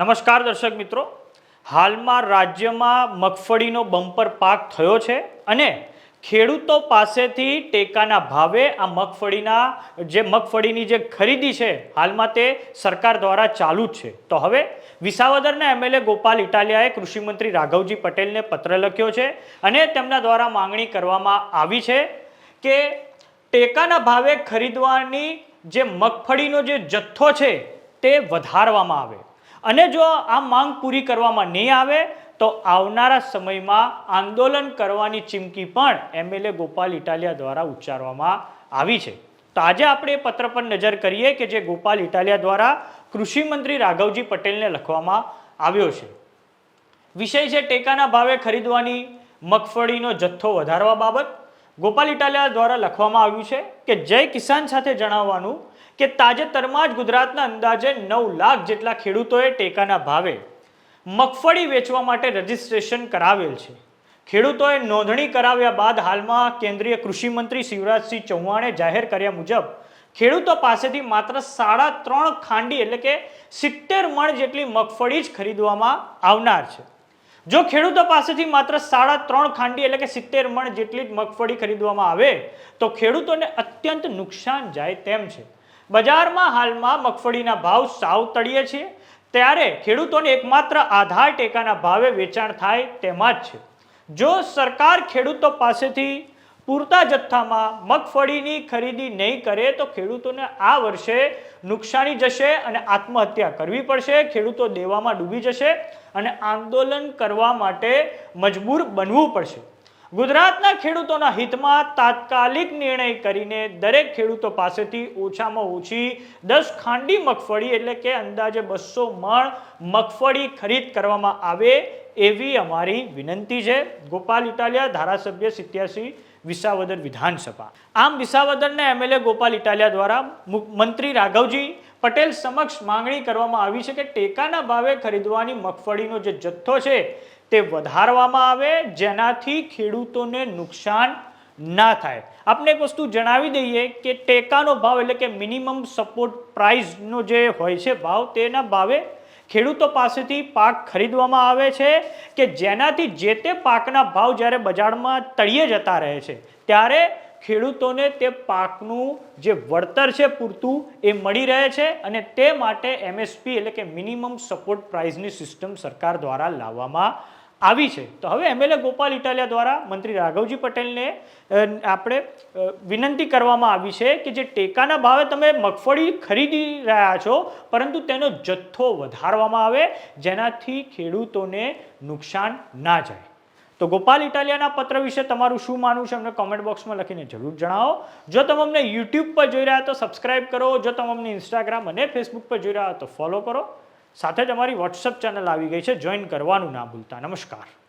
નમસ્કાર દર્શક મિત્રો. હાલમાં રાજ્યમાં મગફળીનો બમ્પર પાક થયો છે અને ખેડૂતો પાસેથી ટેકાના ભાવે આ મગફળીના જે મગફળીની જે ખરીદી છે, હાલમાં તે સરકાર દ્વારા ચાલુ જ છે. તો હવે વિસાવદરના એમએલએ ગોપાલ ઇટાલિયાએ કૃષિમંત્રી રાઘવજી પટેલને પત્ર લખ્યો છે અને તેમના દ્વારા માંગણી કરવામાં આવી છે કે ટેકાના ભાવે ખરીદવાની જે મગફળીનો જે જથ્થો છે તે વધારવામાં આવે. અને જો આ માંગ પૂરી કરવામાં નહીં આવે, તો આવનારા સમયમાં આંદોલન કરવાની ચીમકી પણ એમએલએ ગોપાલ ઇટાલિયા દ્વારા ઉચ્ચારવામાં આવી છે. તો આજે આપણે પત્ર પર નજર કરીએ કે જે ગોપાલ ઇટાલિયા દ્વારા કૃષિ મંત્રી રાઘવજી પટેલને લખવામાં આવ્યો છે. વિષય છે ટેકાના ભાવે ખરીદવાની મગફળીનો જથ્થો વધારવા બાબત. ગોપાલ ઇટાલિયા દ્વારા લખવામાં આવ્યું છે કે જય કિસાન સાથે જણાવવાનું કે તાજેતરમાં જ ગુજરાતના અંદાજે નવ લાખ જેટલા ખેડૂતોએ ટેકાના ભાવે મગફળી વેચવા માટે રજીસ્ટ્રેશન કરાવેલ છે. ખેડૂતોએ નોંધણી કરાવ્યા બાદ હાલમાં કેન્દ્રીય કૃષિમંત્રી શિવરાજસિંહ ચૌહાણે જાહેર કર્યા મુજબ ખેડૂતો પાસેથી માત્ર સાડા ત્રણ ખાંડી એટલે કે સિત્તેર મણ જેટલી મગફળી જ ખરીદવામાં આવનાર છે. જો ખેડૂતો પાસેથી માત્ર સાડા ત્રણ ખાંડી એટલે કે સિત્તેર મણ જેટલી જ મગફળી ખરીદવામાં આવે, તો ખેડૂતોને અત્યંત નુકસાન જાય તેમ છે. બજારમાં હાલમાં મગફળીના ભાવ સાવ તળીએ છે. ત્યારે ખેડૂતોને એકમાત્ર આધાર ટેકાના ભાવે વેચાણ થાય તેમાં જ છે. જો સરકાર ખેડૂતો પાસેથી પૂરતા જથ્થામાં મગફળીની ખરીદી નહીં કરે તો ખેડૂતોને આ વર્ષે નુકસાની જશે અને આત્મહત્યા કરવી પડશે. ખેડૂતો દેવામાં ડૂબી જશે અને આંદોલન કરવા માટે મજબૂર બનવું પડશે. ગુજરાતના ખેડૂતોના હિતમાં તાત્કાલિક નિર્ણય કરીને દરેક ખેડૂતો પાસેથી ઓછામાં ઓછી દસ ખાંડી મગફળી એટલે કે અંદાજે બસો મણ મગફળી ખરીદ કરવામાં આવે એવી અમારી વિનંતી છે. ગોપાલ ઇટાલિયા, ધારાસભ્ય સિત્યાસી વિસાવદર વિધાનસભા. આમ વિસાવદરના એમએલએ ગોપાલ ઇટાલિયા દ્વારા મંત્રી રાઘવજી પટેલ સમક્ષ માંગણી કરવામાં આવી છે કે ટેકાના ભાવે ખરીદવાની મગફળીનો જે જથ્થો છે તે વધારવામાં આવે, જેનાથી ખેડૂતોને નુકસાન ના થાય. આપણે એક વસ્તુ જણાવી દઈએ કે ટેકાનો ભાવ એટલે કે મિનિમમ સપોર્ટ પ્રાઇસનો જે હોય છે ભાવ, તેના ભાવે ખેડૂતો પાસેથી પાક ખરીદવામાં આવે છે કે જેનાથી જે તે પાકના ભાવ જ્યારે બજારમાં તળિયે જતા રહે છે, ત્યારે ખેડૂતોને તે પાકનું જે વળતર છે પૂરતું એ મળી રહે છે અને તે માટે એમએસપી એટલે કે મિનિમમ સપોર્ટ પ્રાઇઝની સિસ્ટમ સરકાર દ્વારા લાવવામાં આવી છે. તો હવે એમએલએ ગોપાલ ઇટાલિયા દ્વારા મંત્રી રાઘવજી પટેલને આપણે વિનંતી કરવામાં આવી છે કે જે ટેકાના ભાવે તમે મગફળી ખરીદી રહ્યા છો, પરંતુ તેનો જથ્થો વધારવામાં આવે, જેનાથી ખેડૂતોને નુકસાન ના જાય. તો ગોપાલ ઇટાલિયાના પત્ર વિશે તમારું શું માનવું છે, અમને કોમેન્ટ બોક્સમાં લખીને જરૂર જણાવો. જો તમે અમને યુટ્યુબ પર જોઈ રહ્યા તો સબસ્ક્રાઇબ કરો. જો તમે અમને ઇન્સ્ટાગ્રામ અને ફેસબુક પર જોઈ રહ્યા તો ફોલો કરો. સાથે જ અમારી વોટ્સઅપ ચેનલ આવી ગઈ છે. જોઈન કરવાનું ના ભૂલતા. નમસ્કાર.